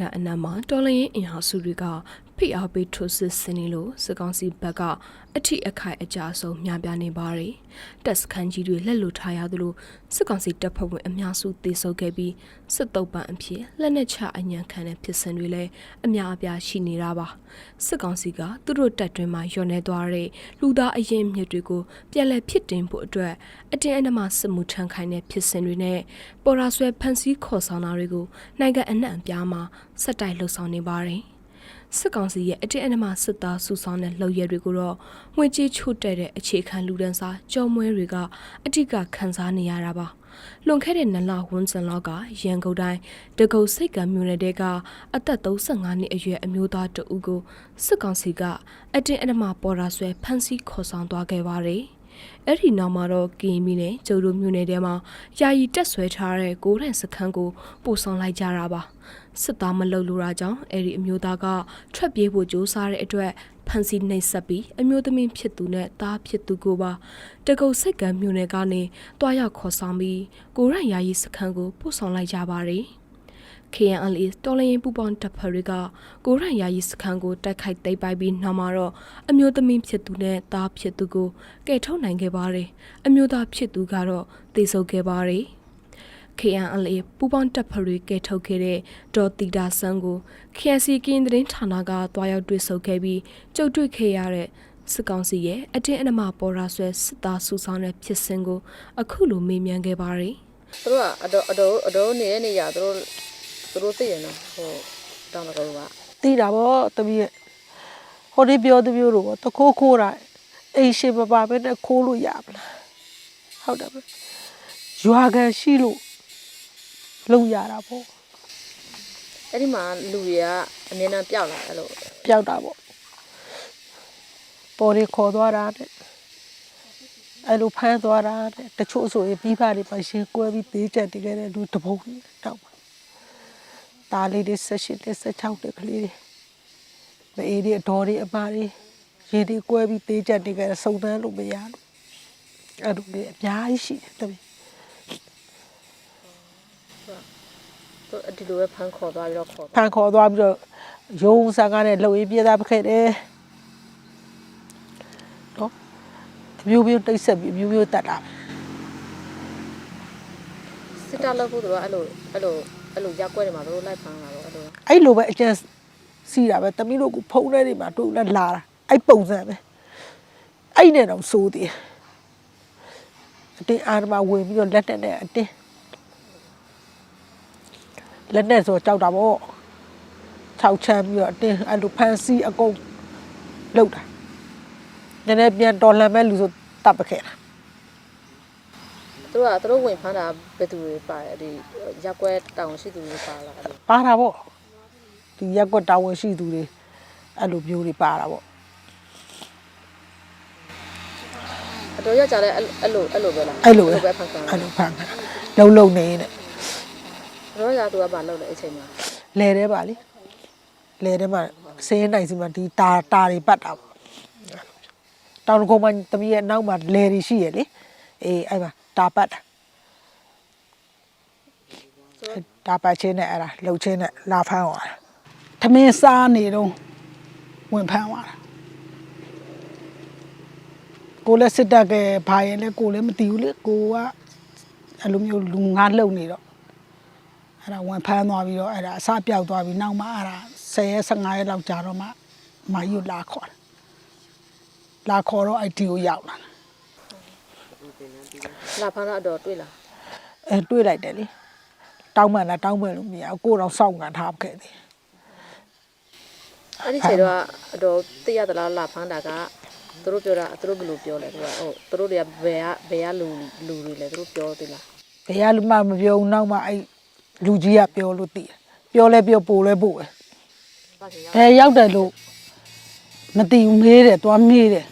နိုင်ငံအနှံ့မှာတော်လှန်ရေးအင်အားစုတွေက ဖိအားပေးထိုးစစ်ဆင်နေလို့စစ်ကောင်စီဘက်ကအထိအခိုက်အကြဆုံးများပြားနေပါတယ်။တပ်စခန်းကြီးတွေလက်လွတ်ထားရသလိုစစ်ကောင်စီတပ်ဖွဲ့ဝင်အများစုတေဆုပ်ခဲ့ပြီးစစ်တုပ်ပန်အဖြစ်လက်နက်ချအညံခံတဲ့ဖြစ်စဉ်တွေလည်းအများအပြားရှိနေတာပါ။စစ်ကောင်စီကသူတို့တပ်တွင်းမှာညှော်နေသွားတဲ့လူသားအရင်မြစ်တွေကိုပြန်လည်ဖြစ်တင်ဖို့အတွက်အတင်းအဓမ္မစစ်မှုထမ်းခိုင်းတဲ့ဖြစ်စဉ်တွေနဲ့ပေါ်ရာဆွဲဖန်ဆီးခေါ်ဆောင်တာတွေကိုနိုင်ငံအနှံ့အပြားမှာစက်တိုက်လှုပ်ဆောင်နေပါတယ်။ စစ်ကောင်စီရဲ့အတင်းအဓမ္မစစ်သားစုဆောင်တဲ့လှုပ်ရဲတွေကိုတော့ငွေကြေးချို့တဲ့တဲ့အခြေခံလူဒန်းစားကြော်မွဲတွေကအတိတ်ကခန်းစားနေရတာပါလွန်ခဲ့တဲ့နလဝန်းကျင်လောက်ကရန်ကုန်တိုင်းတကုတ်စိတ်ကံမြို့နယ်တဲကအသက်35နှစ်အရွယ်အမျိုးသားတဦးကိုစစ်ကောင်စီကအတင်းအဓမ္မပေါ်ရာဆွဲဖမ်းဆီးခေါ်ဆောင်သွားခဲ့ပါတယ်အဲ့ဒီနောက်မှာတော့ကင်းမီနဲ့ကျုံတို့မြို့နယ်ထဲမှာယာယီတက်ဆွဲထားတဲ့ကိုးရန်စခန်းကိုပို့ဆောင်လိုက်ကြတာပါ စစ်သားမလုံလို့တာကြောင့်အဲ့ဒီအမျိုးသားကထွက်ပြေးဖို့ကြိုးစားတဲ့အတွက်ဖမ်းဆီးနှိပ်စက်ပြီးအမျိုးသမီးဖြစ်သူနဲ့သားဖြစ်သူကိုပါတကုတ်စိတ်ကံမြို့နယ်ကနေတွားရောက်ခေါ်ဆောင်ပြီးကိုးရန်ယာယီစခန်းကိုပို့ဆောင်လိုက်ကြပါတယ် KNLA တော်လရင်ပူပေါင်းတပ်ဖွဲ့တွေကကိုရန်ယာယီစခန်းကိုတိုက်ခိုက်သိမ်းပိုက်ပြီးနောက်မှာတော့အမျိုးသမီးဖြစ်သူနဲ့သားဖြစ်သူကိုကယ်ထုတ်နိုင်ခဲ့ပါတယ်။အမျိုးသားဖြစ်သူကတော့သေဆုံးခဲ့ပါတယ်။ KNLA ပူပေါင်းတပ်ဖွဲ့တွေကယ်ထုတ်ခဲ့တဲ့ဒေါ်တီတာဆန်းကို KNC ကင်းသတင်းဌာနကတွားရောက်တွေ့ဆုံခဲ့ပြီးကြုတ်တွေ့ခဲ့ရတဲ့စစ်ကောင်စီရဲ့အတင်းအဓမ္မပေါ်ရာဆွဲစစ်သားစုဆောင်တဲ့ဖြစ်စဉ်ကို အခုလိုမေးမြန်းခဲ့ပါတယ်။သူတို့ကအတော်အတော်အတော်နေတဲ့နေရသူတို့သူတို့သိရနော်ဟိုတောင်းတကောကသိတာဗောတမီးရဲ့ဟိုဒီပြောတမျိုးလို့ဗောတခိုးခိုးတာအိမ်ရှိမပါဘဲနဲ့ခိုးလို့ရမလားဟုတ်တယ်ဗျရွာကန်ရှိလို့ လုံရတာဗောအဲ့ဒီမှာလူတွေကအမြဲတမ်းပျောက်လာအဲ့လိုပျောက်တာဗောပေါ်ရီခေါ်သွားတာတဲ့အဲ့လိုဖမ်းသွားတာတဲ့တချို့ဆိုရင်ပြီးဖားတွေပါရှင်ကွဲပြီးသေးချက်တကယ်တဲ့လူတစ်ပုံတောက်ပါဒါလေးတွေဆက်ရှိတဲ့ဆက်ချောက်တဲ့ကလေးတွေမအေးတွေအတော်တွေအပါတွေရေတွေကွဲပြီးသေးချက်တကယ်စုံတန်းလို့မရလို့အဲ့လိုတွေအများကြီးရှိတယ်တမီးသူ ဒီလိုပဲဖမ်းခေါ်သွားပြီးတော့ခေါ်ဖန်ခေါ်သွားပြီးတော့ရုံးဆန်ကားနဲ့လှုပ်ရေးပြေးသားပခဲ့တယ်နော်အမျိုးမျိုးတိတ်ဆက်ပြီးအမျိုးမျိုးတတ်တာပဲစစ်တပ်လောက်ဖို့သူကအဲ့လိုအဲ့လိုအဲ့လိုရက်ွက်တွေမှာသူတို့လိုက်ဖမ်းလာတော့အဲ့လိုအဲ့လိုပဲအကျန်စီးတာပဲတမီးတို့ကဖုံးထဲတွေမှာတို့လည်းလာတာအဲ့ပုံစံပဲအဲ့နဲ့တော့စိုးသေးတယ်အတင်းအာရမဝင်ပြီးတော့လက်နဲ့နဲ့အတင်း လက်နဲ့ဆိုကြောက်တာပေါ့ခြောက်ချမ်းပြီးတော့အတင်းအဲ့လိုဖန်စီအကုန်လောက်တာနည်းနည်းပြန်တော်လှန်မဲ့လူဆိုတပ်ပခဲ့တာသူတို့ကသူတို့ဝင်ဖမ်းတာဘယ်သူတွေပါတယ်ဒီရက်ွက်တောင်ရှိသူတွေပါလာအဲ့လိုပါတာပေါ့ဒီရက်ကွက်တာဝန်ရှိသူတွေအဲ့လိုမျိုးတွေပါတာပေါ့အတော်ရက်ကြလဲအဲ့လိုအဲ့လိုပဲလားအဲ့လိုပဲပဲဖမ်းခံအဲ့လိုဖန်တာလုံလုံနေနဲ့အတော် ရက်သူကဘာလုပ်လဲအချိန်မှာလဲတဲ့ပါလေလဲတဲ့မှာဆင်းနိုင်စီမှာဒီတာတာတွေပတ်တာပေါ့တောင်ကုန်းမှာတမီးရဲ့နောက်မှာလဲတွေရှိရလေအေးအဲ့မှာတာပတ်တာအဲ့တာပတ်ချင်းနဲ့အဲ့ဒါလှုပ်ချင်းနဲ့လာဖမ်းသွားတာထမင်းစားနေတော့ဝင်ဖမ်းသွားတာကိုလည်းစစ်တပ်ကဘာရင်လဲကိုလည်းမသိဘူးလေကိုကအဲ့လိုမျိုးလူငါလှုပ်နေတော့ အဲ့ဒါဝင်ဖမ်းသွားပြီးတော့အဲ့ဒါအစပြောက်သွားပြီးနောက်မှအဲ့ဒါ10ရက်15ရက်လောက်ကြာတော့မှမာယူလာခေါ်တယ်လာခေါ်တော့အဲ့ဒီကိုရောက်လာတာလာဖမ်းတော့အတော်တွေ့လားအဲတွေးလိုက်တယ်လေတောင်းမှန်လားတောင်းမှန်လို့မရဘူးကိုယ်တော့စောင့်ကန်ထားခဲ့တယ်အဲ့ဒီချိန်တော့အတော်သိရသလားလာဖမ်းတာကသူတို့ပြောတာသူတို့ဘယ်လိုပြောလဲသူကဟုတ်သူတို့တွေကဘယ်ကဘယ်ကလူလူတွေလဲသူတို့ပြောသေးလားဘယ်ရလူမှမပြောဘူးနောက်မှအဲ့ လူကြီးကပြောလို့သိတယ်ပြောလဲပြောပို့လဲပို့ပဲဘယ်ရောက်တယ်လို့မသိဘူးမေးတယ်သွားမေးတယ်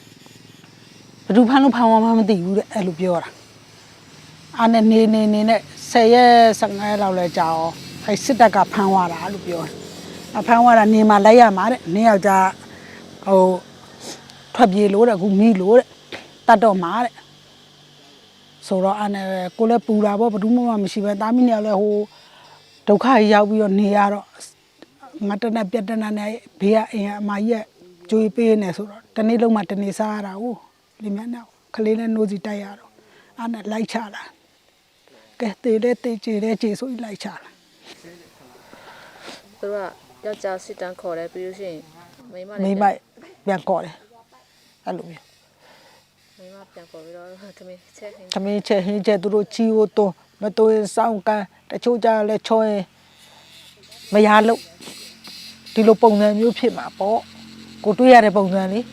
ဘယ်သူဖမ်းလို့ဖမ်းသွားမှမသိဘူးတဲ့အဲ့လိုပြောတာအားနဲ့နေနေနေနဲ့10ရက်15ရက်လောက်လဲကြာအောင်အဲစစ်တပ်ကဖမ်းသွားတာလို့ပြောတယ်အဖမ်းသွားတာနေမှာလိုက်ရမှာတဲ့နေယောက်ျားဟိုထွက်ပြေးလို့တဲ့အခုမိလို့တဲ့တတ်တော့မှာတဲ့ဆိုတော့အားနဲ့ကိုလည်းပူတာပေါ့ဘယ်သူမှမရှိပဲတာမီးနေရာလဲဟို ဒုက္ခကြီးရောက်ပြီးတော့နေရတော့ငါတနက်ပြက်တနက်နဲ့ဘေးကအိမ်ကအမကြီးကကြွေးပေးနေဆိုတော့တနေ့လုံးမှတနေ့စားရတာဟုတ်လင်မြတ်နောက်ခလေးနဲ့နိုးစီတိုက်ရတော့အဲ့နဲ့လိုက်ချလာကဲတေးတဲ့တေးချေတဲ့ချေဆိုပြီးလိုက်ချလာသူတို့ကယောက်ျားစစ်တန်းခေါ်တယ်ပြီးလို့ရှိရင်မိန်းမမိလေးမပြန်ကော်တယ်အဲ့လိုမျိုးမိန်းမပြန်ခေါ်ပြီးတော့သမီးချက်ခင်းသမင်းချက်ဟင်းချက်သူတို့ချီကိုတွန်း မတွန်းစောင်းကန်တချို့ကြလဲချောရင်မရလို့ဒီလိုပုံစံမျိုးဖြစ်မှာပေါ့ကိုတွေ့ရတဲ့ပုံစံလေး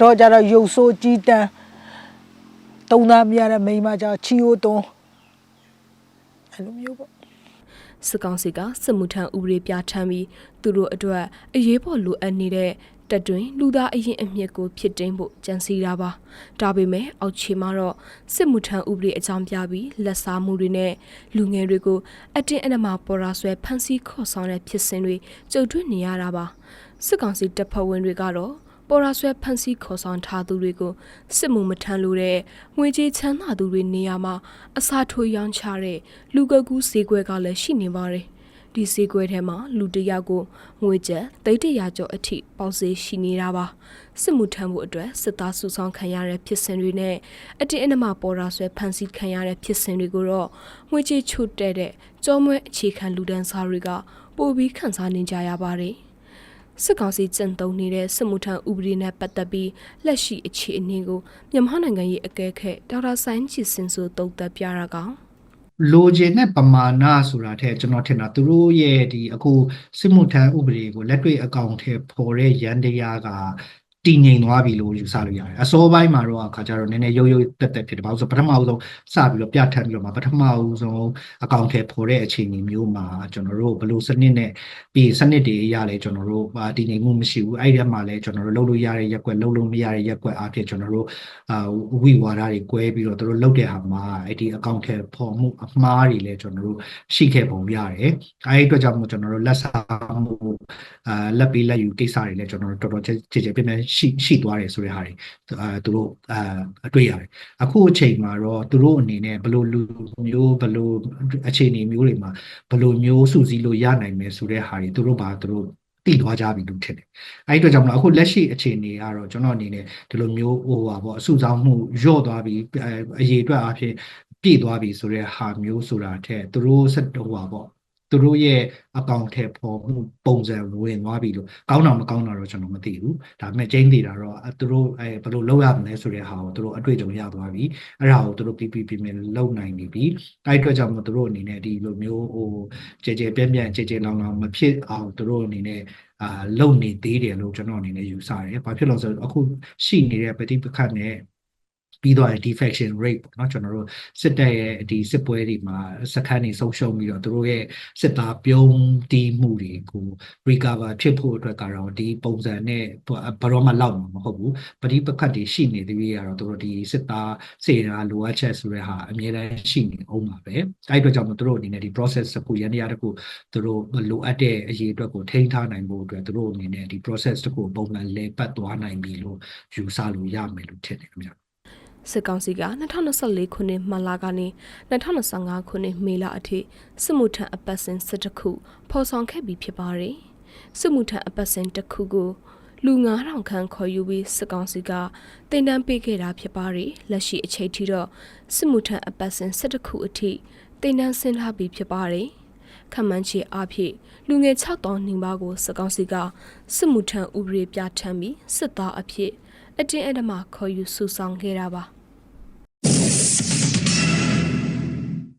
တော့ကြတော့ရုပ်ဆိုးကြီးတန်းတုံသားမရတဲ့မိန်းမကြချီကိုတွန်းအဲ့လိုမျိုးပေါ့ စစ်ကောင်စီကစစ်မှုထမ်းဥပဒေပြဋ္ဌာန်းပြီးသူတို့အတွက်အရေးပေါ်လိုအပ်နေတဲ့တက်တွင်လူသားအရင်အမြစ်ကိုဖြစ်တင်းဖို့ကြံစည်တာပါဒါပေမဲ့အောက်ခြေမှာတော့စစ်မှုထမ်းဥပဒေအကြောင်းပြပြီးလက်စားမှုတွေနဲ့လူငယ်တွေကိုအတင်းအဓမ္မပေါ်ရာဆွဲဖမ်းဆီးခေါ်ဆောင်တဲ့ဖြစ်စဉ်တွေကြုံတွေ့နေရတာပါစစ်ကောင်စီတပ်ဖွဲ့ဝင်တွေကတော့ ပေါ်ရာဆွဲဖမ်းဆီးခေါ်ဆောင်ထားသူတွေကိုစစ်မှုမထမ်းလို့တဲ့ငွေကြေးချမ်းသာသူတွေနေရာမှာအစာထိုးရောင်းချတဲ့လူကကူးဈေးကွက်ကလည်းရှိနေပါတယ်။ဒီဈေးကွက်ထဲမှာလူတစ်ယောက်ကိုငွေကျပ်သိန်းတရာကျော်အထိပေါက်ဈေးရှိနေတာပါ။စစ်မှုထမ်းဖို့အတွက်စစ်သားစုဆောင်ခံရတဲ့ဖြစ်စဉ်တွေနဲ့အတင်းအဓမ္မပေါ်ရာဆွဲဖမ်းဆီးခံရတဲ့ဖြစ်စဉ်တွေကိုတော့ငွေကြေးချွတ်တဲ့တဲ့ကြောမွဲအခြေခံလူဒန်းစားတွေကပိုပြီးခန်းစားနေကြရပါတယ်။ စစ်ကောင်စီကျင့်သုံးနေတဲ့စစ်မှုထမ်းဥပဒေနဲ့ပတ်သက်ပြီးလက်ရှိအခြေအနေကိုမြန်မာနိုင်ငံရေးအကဲခတ်ဒေါက်တာဆိုင်းချစ်စင်ဆိုတုံ့သက်ပြတာကောင်လိုချင်တဲ့ပမာဏဆိုတာထက်ကျွန်တော်ထင်တာသူတို့ရဲ့ဒီအခုစစ်မှုထမ်းဥပဒေကိုလက်တွေ့အကောင့်ထဲပေါ်တဲ့ရန်တရားက တည်ငြိမ်သွားပြီလို့ယူဆလို့ရတယ်အစောပိုင်းမှာတော့အခါကျတော့နည်းနည်းရုပ်ရုပ်တက်တက်ဖြစ်တယ်ဘာလို့ဆိုပထမဦးဆုံးစပြီးတော့ပြဋ္ဌာန်းပြီးတော့မှပထမဦးဆုံးအကောင့်ထဲပေါ်တဲ့အခြေအနေမျိုးမှာကျွန်တော်တို့ဘယ်လိုစနစ်နဲ့ပြီးစနစ်တွေရလဲကျွန်တော်တို့တည်ငြိမ်မှုမရှိဘူးအဲ့ဒီထဲမှာလည်းကျွန်တော်တို့လုပ်လို့ရတဲ့ရက်ကွက်လုပ်လို့မရတဲ့ရက်ကွက်အဖြစ်ကျွန်တော်တို့အာဝိဝါဒတွေကွဲပြီးတော့သူတို့လုပ်တဲ့ဟာမှာအဲ့ဒီအကောင့်ထဲပေါ်မှုအမှားတွေလည်းကျွန်တော်တို့ရှိခဲ့ပုံရတယ်။အဲဒီအတွက်ကြောင့်မို့ကျွန်တော်တို့လက်စားမှုအာလက်ပေးလက်ယူကိစ္စတွေလည်းကျွန်တော်တို့တော်တော်ကြည်ကြည်ပြည့်ပြည့်ရှိရှိသွားတယ်ဆိုတဲ့ဟာတွေအာသူတို့အာအတွေ့ရတယ်။အခုအချိန်မှာတော့သူတို့အနေနဲ့ဘယ်လိုလူမျိုးဘယ်လိုအခြေအနေမျိုးတွေမှာဘယ်လိုမျိုးစုစည်းလို့ရနိုင်မယ်ဆိုတဲ့ဟာတွေသူတို့ဘာသူတို့တည်သွားကြပြီလို့ထင်တယ်။အဲဒီအတွက်ကြောင့်မလို့အခုလက်ရှိအခြေအနေကတော့ကျွန်တော်အနေနဲ့ဒီလိုမျိုးဟိုပါပေါ့အစုဆောင်မှုညော့သွားပြီးအဲအရေးအတွက်အဖြစ်ပြည့်သွားပြီဆိုတဲ့ဟာမျိုးဆိုတာထက်သူတို့စက်ဟိုပါပေါ့ သူတို့ရဲ့အကောင့်ထဲပေါ်မှုပုံစံဝင်သွားပြီလို့ကောင်းတာမကောင်းတာတော့ကျွန်တော်မသိဘူးဒါပေမဲ့ကျင်းသေးတာတော့အဲသူတို့အဲဘယ်လိုလုပ်ရမလဲဆိုတဲ့ဟာကိုသူတို့အတွေ့အကြုံရသွားပြီအဲ့ဒါကိုသူတို့ပြပြပြပြလုံနိုင်နေပြီအဲ့အတွက်ကြောင့်မို့သူတို့အနေနဲ့ဒီလိုမျိုးဟိုကြဲကြဲပြန့်ပြန့်ကြဲကြဲလောင်လောင်မဖြစ်အောင်သူတို့အနေနဲ့အာလုံနေသေးတယ်လို့ကျွန်တော်အနေနဲ့ယူဆတယ်။ဘာဖြစ်လို့လဲဆိုတော့အခုရှိနေတဲ့ပဋိပက္ခနဲ့ ပြီးတော့ defection rate ပေါ့နော်ကျွန်တော်တို့စစ်တပ်ရဲ့ဒီစစ်ပွဲတွေမှာစခန်းတွေဆုံးရှုံးပြီးတော့သူတို့ရဲ့စစ်သားပြုံးတီးမှုတွေကို recover ဖြစ်ဖို့အတွက်ကတော့ဒီပုံစံနဲ့ဘယ်တော့မှလောက်မှာမဟုတ်ဘူးပဋိပက္ခတွေရှိနေသေးပြီးကတော့သူတို့ဒီစစ်သားစေနာလိုအပ်ချက်ဆိုတဲ့ဟာအများတန်းရှိနေအောင်ပါပဲအဲ့အတွက်ကြောင့်မို့သူတို့အနေနဲ့ဒီ process တစ်ခုရန်တရားတစ်ခုသူတို့လိုအပ်တဲ့အရေးအတွက်ကိုထိန်းထားနိုင်ဖို့အတွက်သူတို့အနေနဲ့ဒီ process တစ်ခုပုံမှန်လဲပတ်သွားနိုင်ပြီလို့ယူဆလို့ရမယ်လို့ထင်တယ်ခင်ဗျာ စစ်ကောင်စီက2024ခုနှစ်မလကနေ2025ခုနှစ်မေလအထိစစ်မှုထမ်းအပတ်စဉ်12ခုဖော်ဆောင်ခဲ့ပြီးဖြစ်ပါတယ်စစ်မှုထမ်းအပတ်စဉ်တစ်ခုကိုလူ9000ခန့်ခေါ်ယူပြီးစစ်ကောင်စီကတင်တန်းပေးခဲ့တာဖြစ်ပါတယ်လက်ရှိအချိန်ထိတော့စစ်မှုထမ်းအပတ်စဉ်12ခုအထိတင်တန်းဆင်းထားပြီးဖြစ်ပါတယ်ခမန်းချေအဖြစ်လူငယ်6000နှင်ပါကိုစစ်ကောင်စီကစစ်မှုထမ်းဥပဒေပြဋ္ဌာန်းပြီးစစ်သားအဖြစ်အတင်းအဓမ္မခေါ်ယူစုဆောင်ခဲ့တာပါ